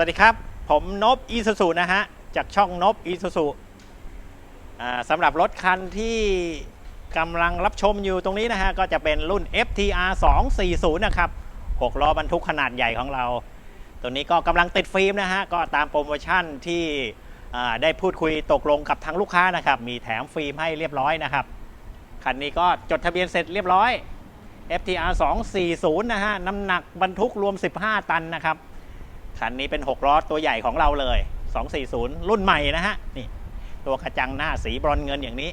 สวัสดีครับ ผมนบอีซูซูนะฮะ จากช่องนบอีซูซูสำหรับรถคันที่กำลังรับชมอยู่ตรงนี้นะฮะ ก็จะเป็นรุ่น FTR 240 นะครับ 6 ล้อบรรทุกขนาดใหญ่ของเรา ตัวนี้ก็กำลังติดฟิล์มนะฮะ ก็ตามโปรโมชั่นที่ได้พูดคุยตกลงกับทางลูกค้านะครับ มีแถมฟิล์มให้เรียบร้อยนะครับ คันนี้ก็จดทะเบียนเสร็จเรียบร้อย FTR 240 นะฮะ น้ำหนักบรรทุกรวม 15 ตันนะครับ คันนี้เป็น 6 ล้อตัวใหญ่ของเราเลย 240 รุ่นใหม่นะฮะ นี่ ตัวกระจังหน้าสีบรอนเงินอย่างนี้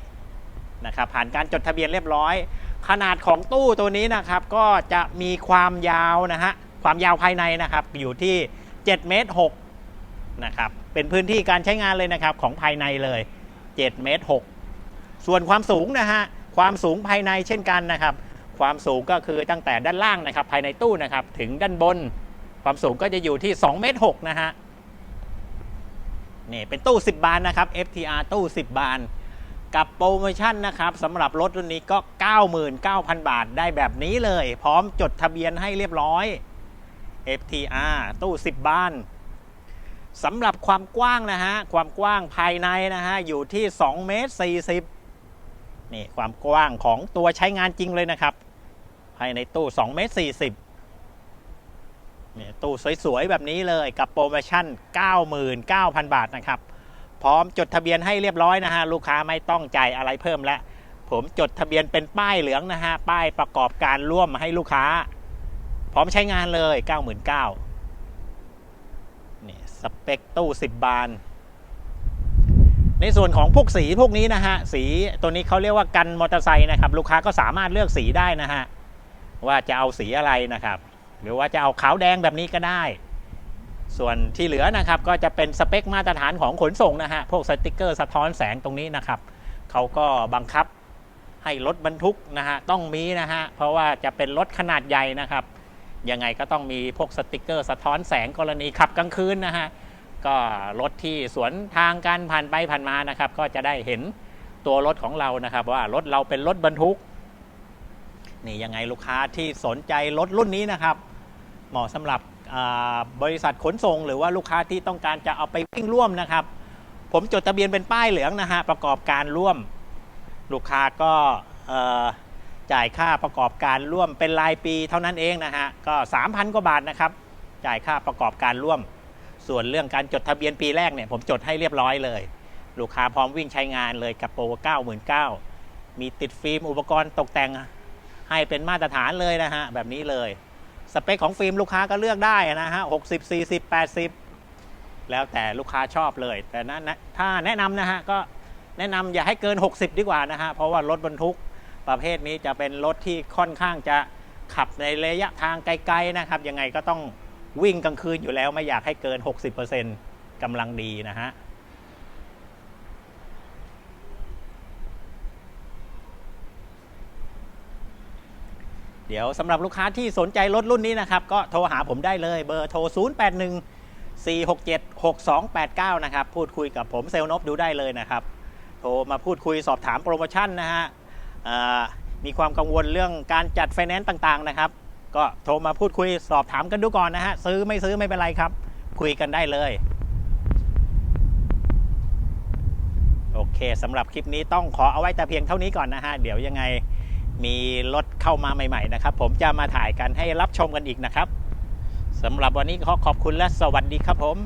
นะครับผ่านการจดทะเบียนเรียบร้อย ขนาดของตู้ตัวนี้นะครับ ก็จะมีความยาวนะฮะ ความยาวภายในนะครับ อยู่ที่7เมตร6นะครับ เป็นพื้นที่การใช้งานเลยนะครับ ของภายในเลย7เมตร6ส่วนความสูงนะฮะ ความสูงภายในเช่นกันนะครับ ความสูงก็คือตั้งแต่ด้านล่างนะครับ ภายในตู้นะครับ ถึงด้านบน ความสูงก็จะอยู่ที่2เมตร6นะฮะนี่เป็นตู้ 10 บานนะครับ FTR ตู้ 10 บาน กับโปรโมชั่นนะครับสำหรับรถรุ่นนี้ก็ 99,000 บาทได้แบบนี้เลย พร้อมจดทะเบียนให้เรียบร้อย FTR ตู้ 10 บานสำหรับความกว้างนะฮะ ความกว้างภายในนะฮะ อยู่ที่2เมตร40นี่ความกว้างของตัวใช้งานจริงเลยนะครับ ภายในตู้2เมตร40 เนี่ยตู้สวยๆ แบบนี้เลยกับโปรโมชั่น 99,000 บาทนะครับ พร้อมจดทะเบียนให้เรียบร้อยนะฮะ ลูกค้าไม่ต้องจ่ายอะไรเพิ่มแล้ว ผมจดทะเบียนเป็นป้ายเหลืองนะฮะ ป้ายประกอบการร่วมให้ลูกค้า พร้อมใช้งานเลย 99,000นี่สเปคตู้ 10 บาน ในส่วนของพวกสีพวกนี้นะฮะ สีตัวนี้เขาเรียกว่ากันมอเตอร์ไซค์นะครับ ลูกค้าก็สามารถเลือกสีได้นะฮะ ว่าจะเอาสีอะไรนะครับ หรือว่าจะเอาขาวแดงแบบนี้ก็ได้ ส่วนที่เหลือนะครับก็จะเป็นสเปคมาตรฐานของขนส่งนะฮะ พวกสติกเกอร์สะท้อนแสงตรงนี้นะครับ เขาก็บังคับให้รถบรรทุกนะฮะต้องมีนะฮะ เพราะว่าจะเป็นรถขนาดใหญ่นะครับ ยังไงก็ต้องมีพวกสติกเกอร์สะท้อนแสงกรณีขับกลางคืนนะฮะ ก็รถที่สวนทางกันผ่านไปผ่านมานะครับ ก็จะได้เห็นตัวรถของเรานะครับ ว่ารถเราเป็นรถบรรทุก นี่ยังไงลูกค้าที่สนใจรถรุ่นนี้นะครับ เหมาะสำหรับบริษัทขนส่ง หรือว่าลูกค้าที่ต้องการจะเอาไปวิ่งร่วมนะครับ ผมจดทะเบียนเป็นป้ายเหลืองนะฮะประกอบการร่วม ลูกค้าก็จ่ายค่าประกอบการร่วมเป็นรายปีเท่านั้นเองนะฮะก็ 3,000 กว่าบาทนะครับ จ่ายค่าประกอบการร่วม ส่วนเรื่องการจดทะเบียนปีแรกเนี่ยผมจดให้เรียบร้อยเลย ลูกค้าพร้อมวิ่งใช้งานเลยกับโปร 99,000มีติดฟิล์มอุปกรณ์ตกแต่ง ให้เป็นมาตรฐานเลยนะฮะ แบบนี้เลย สเปคของฟิล์มลูกค้าก็เลือกได้นะฮะ60 40 80แล้วแต่ลูกค้าชอบเลย แต่นะนะถ้าแนะนำนะฮะ ก็แนะนำอย่าให้เกิน 60 ดีกว่านะฮะ เพราะว่ารถบรรทุกประเภทนี้จะเป็นรถที่ค่อนข้างจะขับในระยะทางไกลๆนะครับ ยังไงก็ต้องวิ่งกลางคืนอยู่แล้วไม่อยากให้เกิน 60%กำลังดีนะฮะ เดี๋ยวสำหรับลูกค้าที่สนใจรถรุ่นนี้นะครับ ก็โทรหาผมได้เลยเบอร์โทร 081 467 6289 นะครับ พูดคุยกับผมเซลล์นบดูได้เลยนะครับ โทรมาพูดคุยสอบถามโปรโมชั่นนะฮะมีความกังวลเรื่องการจัดไฟแนนซ์ต่างๆนะครับ ก็โทรมาพูดคุยสอบถามกันดูก่อนนะฮะ ซื้อไม่ซื้อไม่เป็นไรครับ คุยกันได้เลย โอเคสำหรับคลิปนี้ต้องขอเอาไว้แต่เพียงเท่านี้ก่อนนะฮะ เดี๋ยวยังไง มีรถเข้ามาใหม่ๆนะครับ ผมจะมาถ่ายกันให้รับชมกันอีกนะครับสำหรับวันนี้ขอขอบคุณและสวัสดีครับผม